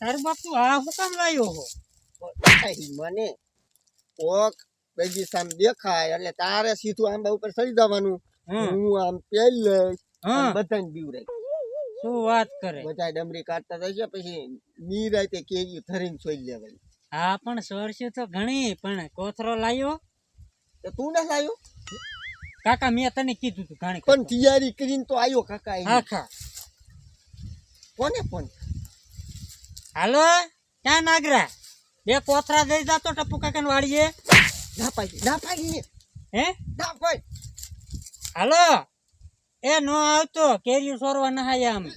તારું બાપુ આ હું કામ લાવ્યો હો? મને. કોક બગીચામાં દેખાય એટલે તારે સીધું આંબા ઉપર ચડી જવાનું હું આમ પેલ લઈશ બધાને બીવરાય. શું વાત કરે? બધા ડમરી કાઢતા થશે પછી નીરાતે કેરી ધરીને છોડી લેવાય. હા પણ સોરસ્યું તો ઘણી પણ કોથરો લાવ્યો તો તું ના લાયો? કાકા મેં તને કીધું તું ઘણી પણ તૈયારી કરીને તો આવ્યો કાકા આખા કોને ફોન? હાલો ક્યાં નાગરા? બે કોથરા દઈ જતો ટપુ કાકા વાળીએ. ના પાડી હે? પાડી. હાલો એ નો આવતો કેરીઓ સોરવા નહાયા અમે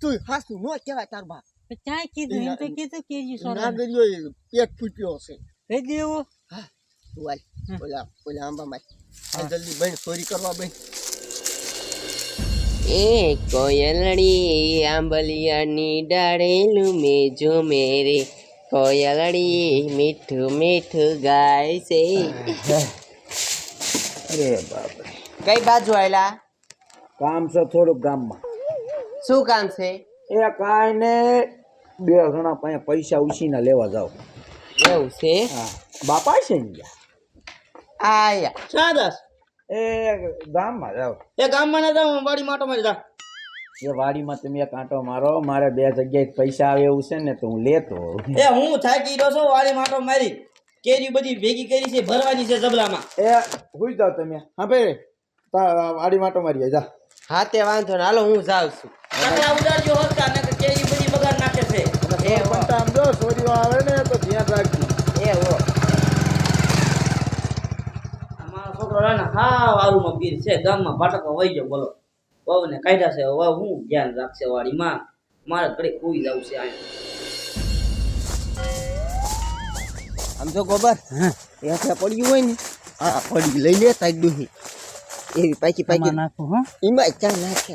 તું હાસું નો કહેવાય તાર બા. તો ક્યાં કીધું એમ તો કીધું કેરીઓ સોરવા એ પેટ ફૂટ્યો છે કહી દેવું તું હાલ હમ. ઓલા ઓલા આંબા માં જલ્દી બહેન ચોરી કરવા બહેન એ કોયલડી આંબલિયાની ડાળેલું મેજો મેરે. કોયલડી મીઠું મીઠું ગાય છે. અરે બાપ કઈ બાજુ આયલા? કામ છે થોડુંક ગામમાં. શું કામ છે? એ કાંઈ ને બે જણા પાસે પૈસા ઉછીને લેવા જાવ એવું છે? હા. બાપા છે ને? આયા. સાદસ એ ગામમાં જાવ એ ગામમાં ના જાઉં વાડી માટો મારી જા. એ વાડીમાં તમે એક આંટો મારો મારે બે જગ્યાએ પૈસા આવે એવું છે ને તો હું લેતો. એ હું થાકી ગયો છું વાડી માટો મારી. કેરી બધી ભેગી કરી છે ભરવાની છે જબલામાં. એ હુઈ જાવ તમે. હા ભાઈ વાડી માટો મારી જા. હા તે વાંધો ને હાલો હું જાઉં છું. કાકડા ઉડાડજો હોતા ને કેરી બધી બગાડ નાખે છે. એ પણ આમ જો આવે ને તો ધ્યાન રાખજો એ હો આ મારો છોકરો રહે ને હા વારુમાં છે ગામમાં ભાટકો વહી ગયો બોલો. વહુ કાઢ્યા છે વહુ હું ધ્યાન રાખશે વાડીમાં? મારે ઘડી ખોઈ જવું છે અહીંયા આમ જો ગોબર હા એઠે પડ્યું હોય ને. આ પડી લઈ લે તાઈ ડુહી. એવી પાકી પાકી નાખું હા. એમાં ચા નાખે.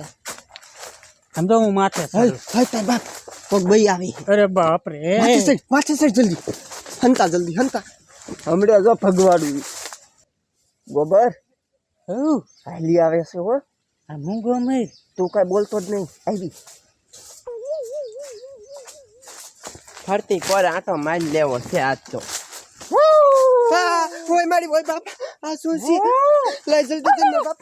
આમ તો હું માથે હાલ હાલ તાર બાપ પગ ભાઈ આવી. અરે બાપ રે માથે માથે જલ્દી. હંતા જલ્દી હંતા. હમણાં જો ભગવાડું ગોબર? હું? હાલી આવે છે હો. આ હું ગમે તું કઈ બોલતો જ નહીં. આવી ફરતી કોર આંટો મારી લેવો છે આજ તો. ઓય મારી ઓય બાપ. આ શું છે? લઈ જલ્દી જલ્દી બાપ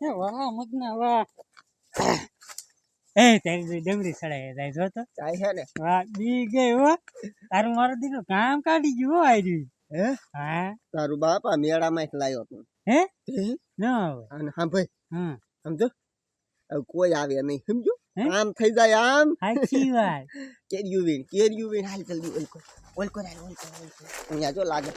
એ વાહ મગના વાહ. એ તારી ડમરી સડાય જાય જો તો. છે ને. વાહ બી ગઈ હો તારું મારો દીકરો કામ કાઢી ગયું હો આર્યું હે? હા. તારું બાપ આ મેળામાં જ લાયો તું હે? હે? ન આવે. હા ભાઈ હા. સમજો? કોઈ આવે નહીં સમજો? આમ થઈ જાય આમ. સાચી વાત. કેરિયું કેરિયું હાલ જલ્દી અહીંયા જો લાગે.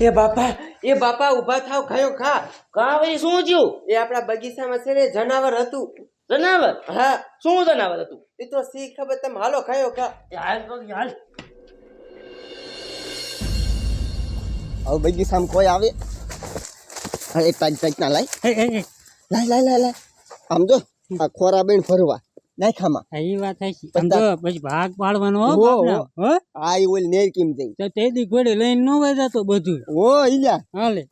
એ બાપા એ બાપા ઊભા થાવ ખાયો ખા. કા શું થયું? એ આપણા બગીચામાં છે ને જનાવર હતું. જનાવર? હા. શું જનાવર હતું? એ તો સી ખબર તમે હાલો ખાયો ખા. એ હાલ હાલ. હવે બગીચામાં કોઈ આવે? એ એક તાજ તાજ ના લાય લાય લાય લાય લાય. આમ જો આ ખોરા બેન ફરવા. નાખામાં હા, ઈ વાત પછી ભાગ પાડવાનો હો હો, બાપના, હો. હો? આ ઈ ઓલ નેર કેમ જઈ તો તે દી ઘોડે લઈને ન વઈ જતો બધું. ઓ ઈલા હાલે.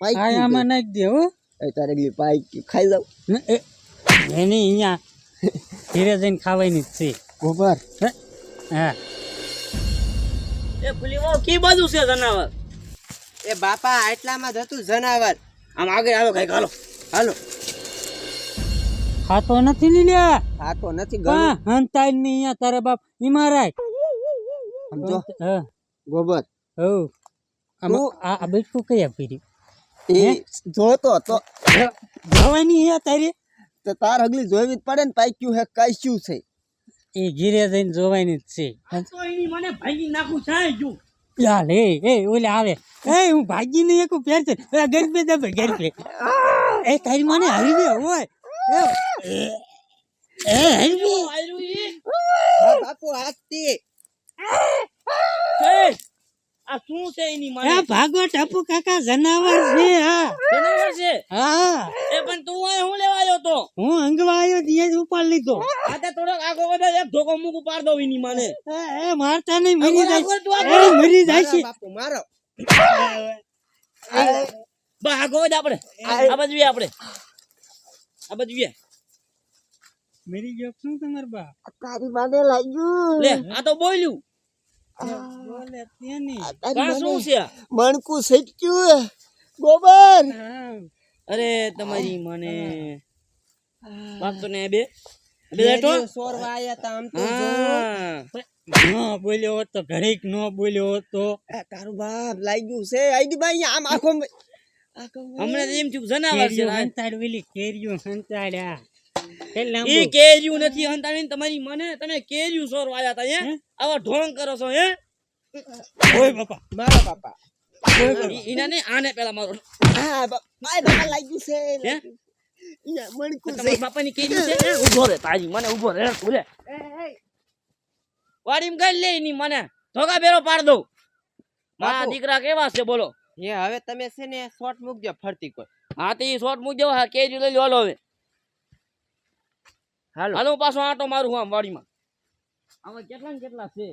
પાઈ આ આમાં નાખી દે હો. તારે ગલી પાઈ ખાઈ જાવ ને એ એની અહીંયા ધીરે જઈને ખાવાની જ છે. ગોબર હે? હા. એ ફૂલી કી બાજુ છે જનાવર? એ બાપા આટલામાં જ હતું જનાવર. આમ આગળ હાલો કઈ હાલો. હાલો. ખાતો નથી ને લ્યા. આ તો નથી ગયું હંતાઈ ની અહીંયા તારે બાપ. ઈમાં રાખ સમજો હા. ગોબર. હો આમ આ આ બેઠું કયા પીરી એ જોતો તો જવાની હે તારી? તો તાર હગલી જોવી જ પડે ને પાક્યું હે કાશ્યું છે. એ ઘીરે જઈને જોવાની જ છે. તો એની મને ભાગી નાખું થાય જો. યાર એ એ ઓલે આવે. એ હું ભાગી નહીં એકું પહેરશે પે દબે ગરબે એ તારી મને હરવે ઓય. બાપુ હાથથી એ, આ શું છે એની એ મને ભાગો ટપુ કાકા જનાવર છે હા. જનાવર છે? હા. એ પણ તું આ હું લેવા આવ્યો તો? હું અંગવા આવ્યો ત્યાં જ ઉપાડ લીધો. આ તે થોડોક આગો વધે એક ધોકો મૂકું પાડ દઉં એની મને. એ એ મારતા નહીં મરી જાય. એ મરી જાય છે. બાપુ મારો. બસ આપણે. આ બાજુ આપણે. આ બાજુ મેરી જોક શું તમાર બા તારી માને લાગ્યું. લે આ તો બોલ્યું. બોલે તેની કા શું છે? મણકું સચ્યું ગોબર. અરે તમારી મને તો ને બે બેઠો? સોરવા આયા તા આમ તો હા. ન બોલ્યો હોત તો ઘરેક ન બોલ્યો હોત તો. તારું બાપ લાગ્યું છે. આઈડી ભાઈ આમ આખો હમણાં એમ થયું જનાવર છે હંતાડ વેલી કેરીઓ હંતાડ્યા. કેટલા ઈ કેર્યું નથી હંતાણી તમારી મને તમે કેર્યું સોર વાયા તા હે? આવા ઢોંગ કરો છો હે? ઓય બાપા. મારા બાપા. ઈના ને આને પેલા મારો. હા માય બાપા લાગ્યું છે. હે? ઈયા મણકું છે તમારા બાપાની કેર્યું છે ઊભો ઊભો રે તાજી મને ઊભો રે તું વાડીમ વાડીમાં ગઈ લે ની મને. ધોકા બેરો પાડ દઉં. મારા દીકરા કેવા છે બોલો. હે હવે તમે છે ને શોર્ટ મૂકજો ફરતી કોઈ. હા તો ઈ શોટ મૂકી હા કેર્યું લઈ લો હવે. હાલો. હાલો પાછો આટો મારું હું આમ વાડીમાં. આમાં કેટલા ને કેટલા છે?